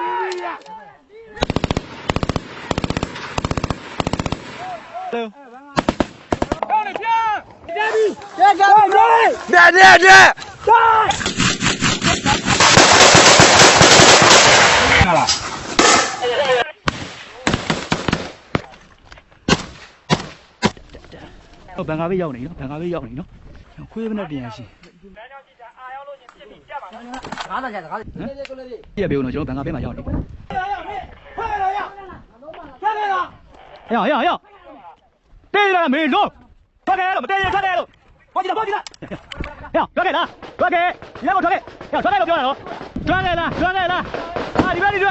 Hello. Daddy! Daddy! Daddy! Daddy! ဘန်ကားပဲရောက်နေနော်ဘန်ကားပဲရောက်နေနော်ခွေးဘနဲ့ပြန်ရှင်连亮机枪，二幺六着着。也别弄，就我边扛边埋的。亮，快点，连亮。哪能哎呀，哎呀，哎呀！敌人没走，抓起来了，我们敌人抓了，放子弹，放子弹。哎呀，抓起了，抓起，你给我抓起。哎呀，抓起了，不要走。抓起来了，抓起了，啊，里边的军。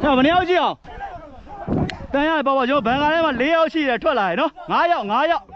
看我们连亮机枪，下把把就我边嘛，连亮机出来呢，俺要，俺要。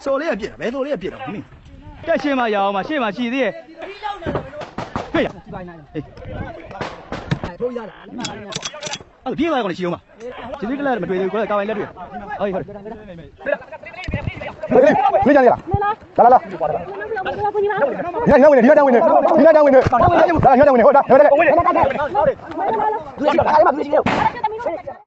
手里也别着，别少里也别着，你。这先把腰嘛，先把体力。对呀，哎。不要了。那是别人过来烧嘛？这里的人没追，过来搞完再追。哎，好了。没了。没得了。咋了了？你那单位，你那单位，你那单位。单位。来，你那单位，来，来来来。